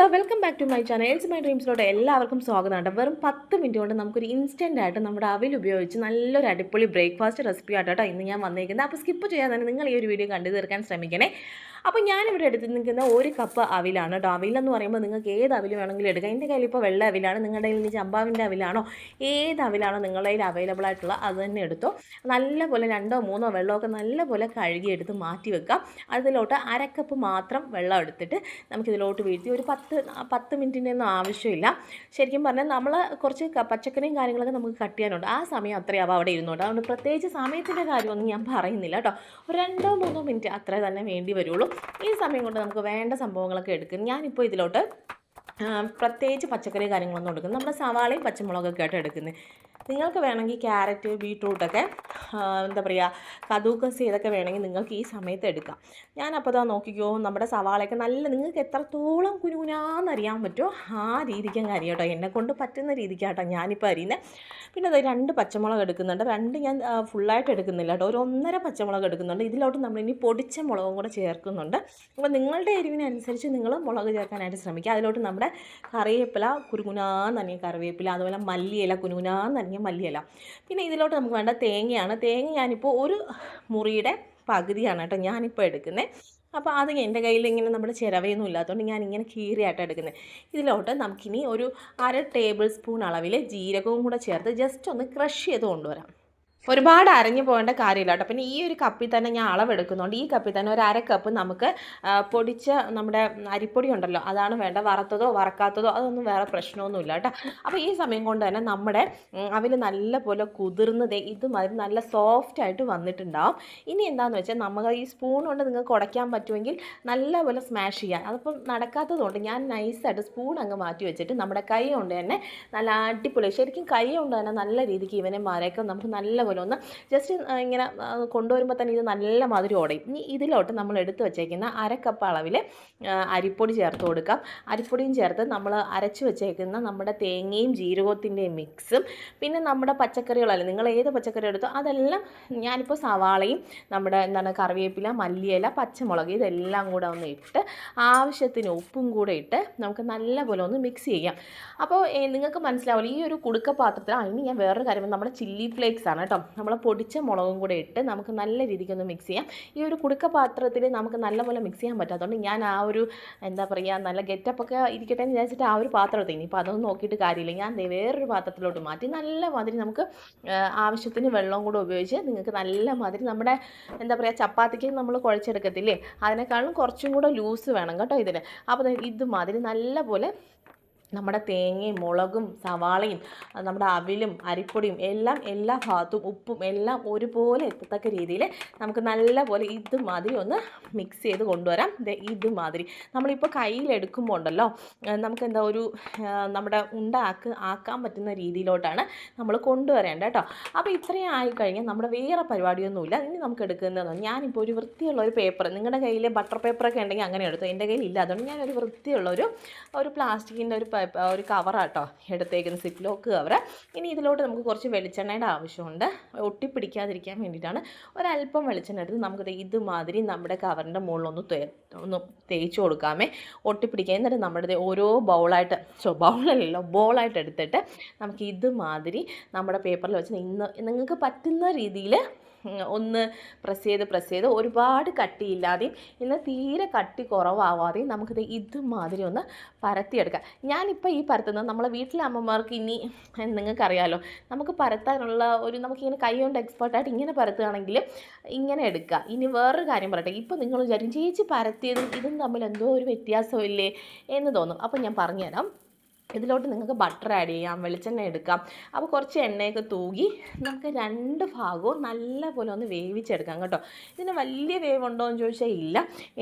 Hello welcome back to my channel else my ഡ്രീംസിലോട്ട് എല്ലാവർക്കും സ്വാഗതമാണ് വെറും പത്ത് മിനിറ്റ് കൊണ്ട് നമുക്കൊരു ഇൻസ്റ്റന്റ് ആയിട്ട് നമ്മുടെ അവിൽ ഉപയോഗിച്ച് നല്ലൊരു അടിപൊളി ബ്രേക്ക്ഫാസ്റ്റ് റെസിപ്പി ആയിട്ടോ ഇന്ന് ഞാൻ വന്നിരിക്കുന്നത് അപ്പോൾ സ്കിപ്പ് ചെയ്യാൻ തന്നെ നിങ്ങൾ ഈ ഒരു വീഡിയോ കണ്ടു തീർക്കാൻ ശ്രമിക്കണേ. അപ്പോൾ ഞാനിവിടെ എടുത്ത് നിൽക്കുന്ന ഒരു കപ്പ് അവിലാണ് കേട്ടോ അവിലെന്ന് പറയുമ്പോൾ നിങ്ങൾക്ക് ഏത് അവിൽ വേണമെങ്കിലും എടുക്കാം. എന്റെ കയ്യിൽ ഇപ്പോൾ വെള്ള അവിലാണ് നിങ്ങളുടെ കയ്യിൽ ചമ്പാവിന്റെ അവിലാണോ ഏത് അവിലാണോ നിങ്ങളുടെ കയ്യിൽ അവൈലബിൾ ആയിട്ടുള്ള അത് തന്നെ എടുത്തോ. നല്ലപോലെ രണ്ടോ മൂന്നോ വെള്ളമൊക്കെ നല്ലപോലെ കഴുകിയെടുത്ത് മാറ്റി വെക്കാം. അതിലോട്ട് അരക്കപ്പ് മാത്രം വെള്ളം എടുത്തിട്ട് നമുക്കിതിലോട്ട് വീഴ്ത്തി ഒരു പത്ത് പത്ത് മിനിറ്റിന്റെ ഒന്നും ആവശ്യമില്ല. ശരിക്കും പറഞ്ഞാൽ നമ്മൾ കുറച്ച് പച്ചക്കറിയും കാര്യങ്ങളൊക്കെ നമുക്ക് കട്ട് ചെയ്യാനുണ്ട്. ആ സമയം അത്രയാവും അവിടെ ഇരുന്നോട്ട് അതുകൊണ്ട് പ്രത്യേകിച്ച് സമയത്തിന്റെ കാര്യമൊന്നും ഞാൻ പറയുന്നില്ല കേട്ടോ. രണ്ടോ മൂന്നോ മിനിറ്റ് അത്ര തന്നെ വേണ്ടി വരുള്ളൂ. ഈ സമയം കൊണ്ട് നമുക്ക് വേണ്ട സംഭവങ്ങളൊക്കെ എടുക്കും. ഞാനിപ്പോൾ ഇതിലോട്ട് പ്രത്യേകിച്ച് പച്ചക്കറി കാര്യങ്ങളൊന്നും എടുക്കുന്നു നമ്മുടെ സവാളയും പച്ചമുളകൊക്കെ ആയിട്ട് എടുക്കുന്നത് നിങ്ങൾക്ക് വേണമെങ്കിൽ ക്യാരറ്റ് ബീട്രൂട്ടൊക്കെ എന്താ പറയുക കദൂക്കസ് ചെയ്തൊക്കെ വേണമെങ്കിൽ നിങ്ങൾക്ക് ഈ സമയത്ത് എടുക്കാം. ഞാൻ അപ്പോൾ ഇതാ നോക്കിക്കോ നമ്മുടെ സവാളയൊക്കെ നല്ല നിങ്ങൾക്ക് എത്രത്തോളം കുനുകുനാന്നറിയാൻ പറ്റുമോ ആ രീതിക്കും കാര്യം കേട്ടോ. എന്നെ കൊണ്ട് പറ്റുന്ന രീതിക്കാട്ടോ ഞാനിപ്പോൾ അരിയുന്നത് പിന്നെ അത് രണ്ട് പച്ചമുളക് എടുക്കുന്നുണ്ട്. രണ്ട് ഞാൻ ഫുള്ളായിട്ട് എടുക്കുന്നില്ല കേട്ടോ. ഒരു ഒന്നര പച്ചമുളക് എടുക്കുന്നുണ്ട്. ഇതിലോട്ട് നമ്മളിനി പൊടിച്ച മുളകും കൂടെ ചേർക്കുന്നുണ്ട്. അപ്പോൾ നിങ്ങളുടെ എരിവിനനുസരിച്ച് നിങ്ങൾ മുളക് ചേർക്കാനായിട്ട് ശ്രമിക്കുക. അതിലോട്ട് നമ്മുടെ കറിവേപ്പില കുരുകുനാന്ന് നനിയ കറിവേപ്പില അതുപോലെ മല്ലിയില കുനുകുനാന്ന് നനിയ മല്ലിയില. പിന്നെ ഇതിലോട്ട് നമുക്ക് വേണ്ട തേങ്ങയാണ്. തേങ്ങ ഞാനിപ്പോൾ ഒരു മുറിയുടെ പകുതിയാണ് കേട്ടോ ഞാനിപ്പോൾ എടുക്കുന്നത് അപ്പോൾ അത് എന്റെ കയ്യിൽ ഇങ്ങനെ നമ്മുടെ ചിരവയൊന്നും ഇല്ലാത്തതുകൊണ്ട് ഞാൻ ഇങ്ങനെ കീറിയായിട്ട് എടുക്കുന്നത് ഇതിലോട്ട് നമുക്കിനി ഒരു അര ടേബിൾ സ്പൂൺ അളവിൽ ജീരകവും കൂടെ ചേർത്ത് ജസ്റ്റ് ഒന്ന് ക്രഷ് ചെയ്ത് കൊണ്ടുവരാം. ഒരുപാട് അരഞ്ഞു പോകേണ്ട കാര്യമില്ല കേട്ടോ. പിന്നെ ഈ ഒരു കപ്പിൽ തന്നെ ഞാൻ അളവെടുക്കുന്നുണ്ട്. ഈ കപ്പിൽ തന്നെ ഒരു അര കപ്പ് നമുക്ക് പൊടിച്ച നമ്മുടെ അരിപ്പൊടി ഉണ്ടല്ലോ അതാണ് വേണ്ട. വറുത്തതോ വറക്കാത്തതോ അതൊന്നും വേറെ പ്രശ്നമൊന്നുമില്ല കേട്ടോ. അപ്പോൾ ഈ സമയം കൊണ്ട് തന്നെ നമ്മുടെ അവൽ നല്ലപോലെ കുതിർന്നത് ഇതുമാതിരി നല്ല സോഫ്റ്റ് ആയിട്ട് വന്നിട്ടുണ്ടാവും. ഇനി എന്താണെന്ന് വെച്ചാൽ നമുക്ക് ഈ സ്പൂൺ കൊണ്ട് നിങ്ങൾക്ക് ഉടയ്ക്കാൻ പറ്റുമെങ്കിൽ നല്ല പോലെ സ്മാഷ് ചെയ്യാം. അതിപ്പം നടക്കാത്തതുകൊണ്ട് ഞാൻ നൈസായിട്ട് സ്പൂൺ അങ്ങ് മാറ്റി വെച്ചിട്ട് നമ്മുടെ കൈ കൊണ്ട് തന്നെ നല്ല അടിപൊളി ശരിക്കും കൈ കൊണ്ട് തന്നെ നല്ല രീതിക്ക് ഇവനെ മാറിയേക്കാം. നമുക്ക് നല്ലപോലെ ഒന്ന് ജസ്റ്റ് ഇങ്ങനെ കൊണ്ടുവരുമ്പോൾ തന്നെ ഇത് നല്ല മാതിരി ഉടയും ഇനി ഇതിലോട്ട് നമ്മൾ എടുത്ത് വെച്ചേക്കുന്ന അരക്കപ്പ് കപ്പ് അളവിൽ അരിപ്പൊടി ചേർത്ത് കൊടുക്കാം. അരിപ്പൊടിയും ചേർത്ത് നമ്മൾ അരച്ച് വെച്ചേക്കുന്ന നമ്മുടെ തേങ്ങയും ജീരകത്തിന്റെയും മിക്സും പിന്നെ നമ്മുടെ പച്ചക്കറികളല്ല നിങ്ങൾ ഏത് പച്ചക്കറി എടുത്തോ അതെല്ലാം ഞാനിപ്പോൾ സവാളയും നമ്മുടെ എന്താണ് കറിവേപ്പില മല്ലിയില പച്ചമുളക് ഇതെല്ലാം കൂടെ ഒന്ന് ഇട്ട് ആവശ്യത്തിന് ഉപ്പും കൂടെ ഇട്ട് നമുക്ക് നല്ലപോലെ ഒന്ന് മിക്സ് ചെയ്യാം. അപ്പോൾ നിങ്ങൾക്ക് മനസ്സിലാവില്ല ഈ ഒരു കുടുക്ക പാത്രത്തിൽ ആ ഇനി ഞാൻ വേറൊരു കാര്യം നമ്മുടെ ചില്ലി ഫ്ലേക്സ് ആണ് കേട്ടോ. നമ്മൾ പൊടിച്ച മുളകും കൂടെ ഇട്ട് നമുക്ക് നല്ല രീതിക്കൊന്ന് മിക്സ് ചെയ്യാം. ഈ ഒരു കുടുക്ക പാത്രത്തിൽ നമുക്ക് നല്ലപോലെ മിക്സ് ചെയ്യാൻ പറ്റാത്തതുകൊണ്ട് ഞാൻ ആ ഒരു എന്താ പറയുക നല്ല ഗെറ്റപ്പൊക്കെ ഇരിക്കട്ടെ എന്ന് വിചാരിച്ചിട്ട് ആ ഒരു പാത്രം എടുത്തു ഇനിയിപ്പോൾ അതൊന്നും നോക്കിയിട്ട് കാര്യമില്ല. ഞാൻ വേറൊരു പാത്രത്തിലോട്ട് മാറ്റി. നല്ല മാതിരി നമുക്ക് ആവശ്യത്തിന് വെള്ളവും കൂടെ ഉപയോഗിച്ച് നിങ്ങൾക്ക് നല്ല മാതിരി നമ്മുടെ എന്താ പറയുക ചപ്പാത്തിക്ക് നമ്മൾ കുഴച്ചെടുക്കത്തില്ലേ? അതിനേക്കാളും കുറച്ചും കൂടെ ലൂസ് വേണം കേട്ടോ ഇതിന്. അപ്പോൾ ഇതുമാതിരി നല്ല നല്ലപോലെ നമ്മുടെ തേങ്ങയും മുളകും സവാളയും നമ്മുടെ അവിലും അരിപ്പൊടിയും എല്ലാം എല്ലാ ഭാഗത്തും ഉപ്പും എല്ലാം ഒരുപോലെ എത്തത്തക്ക രീതിയിൽ നമുക്ക് നല്ലപോലെ ഇതുമാതിരി ഒന്ന് മിക്സ് ചെയ്ത് കൊണ്ടുവരാം. ഇതുമാതിരി. നമ്മളിപ്പോൾ കയ്യിലെടുക്കുമ്പോൾ ഉണ്ടല്ലോ നമുക്ക് എന്താ ഒരു നമ്മുടെ ഉണ്ട ആക്ക് ആക്കാൻ പറ്റുന്ന രീതിയിലോട്ടാണ് നമ്മൾ കൊണ്ടുവരേണ്ടത് കേട്ടോ. അപ്പോൾ ഇത്രയും ആയിക്കഴിഞ്ഞാൽ നമ്മുടെ വേറെ പരിപാടിയൊന്നുമില്ല. ഇനി നമുക്ക് എടുക്കുന്നതാണ് ഞാനിപ്പോൾ ഒരു വൃത്തിയുള്ള ഒരു പേപ്പർ നിങ്ങളുടെ കയ്യിൽ ബട്ടർ പേപ്പറൊക്കെ ഉണ്ടെങ്കിൽ അങ്ങനെ എടുത്തു. എന്റെ കയ്യിൽ ഇല്ല അതുകൊണ്ട് ഞാനൊരു വൃത്തിയുള്ള ഒരു ഒരു പ്ലാസ്റ്റിക്കിന്റെ ഒരു ഒരു കവറാട്ടോ എടുത്തേക്കുന്ന സിപ്പ് ലോക്ക് കവർ ഇനി ഇതിലോട്ട് നമുക്ക് കുറച്ച് വെളിച്ചെണ്ണയുടെ ആവശ്യമുണ്ട്. ഒട്ടിപ്പിടിക്കാതിരിക്കാൻ വേണ്ടിയിട്ടാണ്. ഒരല്പം വെളിച്ചെണ്ണ എടുത്ത് നമുക്ക് ഇതുമാതിരി നമ്മുടെ കവറിന്റെ മുകളിലൊന്ന് ഒന്ന് തേച്ച് കൊടുക്കാമേ. ഒട്ടിപ്പിടിക്കുക എന്നിട്ട് നമ്മുടെ ഓരോ ബൗളായിട്ട് സോ ബൗളല്ലല്ലോ ബോളായിട്ട് എടുത്തിട്ട് നമുക്ക് ഇതുമാതിരി നമ്മുടെ പേപ്പറിൽ വെച്ച് ഇന്ന് നിങ്ങൾക്ക് പറ്റുന്ന രീതിയിൽ ഒന്ന് പ്രസ് ചെയ്ത് പ്രസ് ചെയ്ത് ഒരുപാട് കട്ടിയില്ലാതെയും ഇന്ന് തീരെ കട്ടി കുറവാവാതെയും നമുക്കിത് ഇതുമാതിരി ഒന്ന് പരത്തിയെടുക്കാം. ഞാനിപ്പോൾ ഈ പരത്തുന്നത് നമ്മളെ വീട്ടിലെ അമ്മമാർക്ക് ഇനി നിങ്ങൾക്കറിയാമല്ലോ നമുക്ക് പരത്താനുള്ള ഒരു നമുക്കിങ്ങനെ കൈ കൊണ്ട് എക്സ്പേർട്ടായിട്ട് ഇങ്ങനെ പരത്തുകയാണെങ്കിൽ ഇങ്ങനെ എടുക്കുക. ഇനി വേറൊരു കാര്യം പറയട്ടെ ഇപ്പോൾ നിങ്ങൾ വിചാരിക്കും ചേച്ചി പരത്തിയതും ഇതും തമ്മിൽ എന്തോ ഒരു വ്യത്യാസമില്ലേ? എന്ന് തോന്നും. അപ്പോൾ ഞാൻ പറഞ്ഞുതരാം. ഇതിലോട്ട് നിങ്ങൾക്ക് ബട്ടർ ആഡ് ചെയ്യാം വെളിച്ചെണ്ണ എടുക്കാം. അപ്പോൾ കുറച്ച് എണ്ണയൊക്കെ തൂകി നമുക്ക് രണ്ട് ഭാഗവും നല്ലപോലെ ഒന്ന് വേവിച്ചെടുക്കാം കേട്ടോ. ഇതിന് വലിയ വേവുണ്ടോ എന്ന് ചോദിച്ചാൽ ഇല്ല.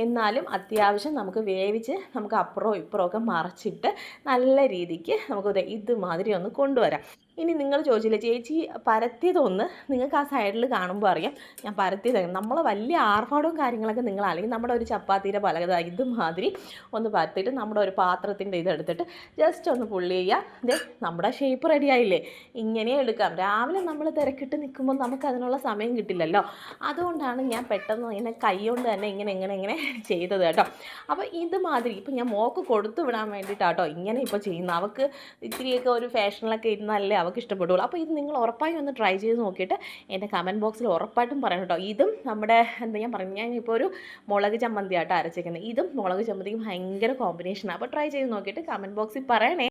എന്നാലും അത്യാവശ്യം നമുക്ക് വേവിച്ച് നമുക്ക് അപ്പുറവും ഇപ്പുറവും ഒക്കെ മറച്ചിട്ട് നല്ല രീതിക്ക് നമുക്ക് ഇതുമാതിരി ഒന്ന് കൊണ്ടുവരാം. ഇനി നിങ്ങൾ ചോദിച്ചില്ലേ. ചേച്ചി പരത്തിയതൊന്ന് നിങ്ങൾക്ക് ആ സൈഡിൽ കാണുമ്പോൾ അറിയാം. ഞാൻ പരത്തിയത്. നമ്മൾ വലിയ ആർഭാടവും കാര്യങ്ങളൊക്കെ നിങ്ങൾ അല്ലെങ്കിൽ നമ്മുടെ ഒരു ചപ്പാത്തിയുടെ പലകത ഇതുമാതിരി ഒന്ന് പരത്തിയിട്ട് നമ്മുടെ ഒരു പാത്രത്തിന്റെ ഇതെടുത്തിട്ട് ജസ്റ്റ് ഒന്ന് പുള്ളി ചെയ്യുക. ദേ നമ്മുടെ ഷേപ്പ് റെഡിയായില്ലേ ഇങ്ങനെ എടുക്കാം. രാവിലെ നമ്മൾ തിരക്കിട്ട് നിൽക്കുമ്പോൾ നമുക്ക് അതിനുള്ള സമയം കിട്ടില്ലല്ലോ. അതുകൊണ്ടാണ് ഞാൻ പെട്ടെന്ന് ഇങ്ങനെ കൈ കൊണ്ട് തന്നെ ഇങ്ങനെ ഇങ്ങനെ ഇങ്ങനെ ചെയ്തത് കേട്ടോ. അപ്പോൾ ഇതുമാതിരി ഇപ്പം ഞാൻ മോക്ക് കൊടുത്തു വിടാൻ വേണ്ടിയിട്ടാട്ടോ ഇങ്ങനെ ഇപ്പോൾ ചെയ്യുന്നത്. അവൾക്ക് ഇത്തിരിയൊക്കെ ഒരു ഫാഷനിലൊക്കെ ഇരുന്നാലേ അവൾക്ക് ഇഷ്ടപ്പെടുള്ളൂ അപ്പോൾ ഇത് നിങ്ങൾ ഉറപ്പായും ഒന്ന് ട്രൈ ചെയ്ത് നോക്കിയിട്ട് എന്റെ കമന്റ് ബോക്സിൽ ഉറപ്പായിട്ടും പറയണം കേട്ടോ. ഇതും നമ്മുടെ എന്താ ഞാൻ പറഞ്ഞു ഞാൻ ഇപ്പോൾ ഒരു മുളക് ചമ്മന്തി ആയിട്ട് അരച്ചേക്കുന്നത്. ഇതും മുളക് ചമ്മന്തിക്കും ഭയങ്കര കോമ്പിനേഷനാണ് അപ്പോൾ ട്രൈ ചെയ്ത് നോക്കിയിട്ട് കമന്റ് ബോക്സിൽ പറയണേ.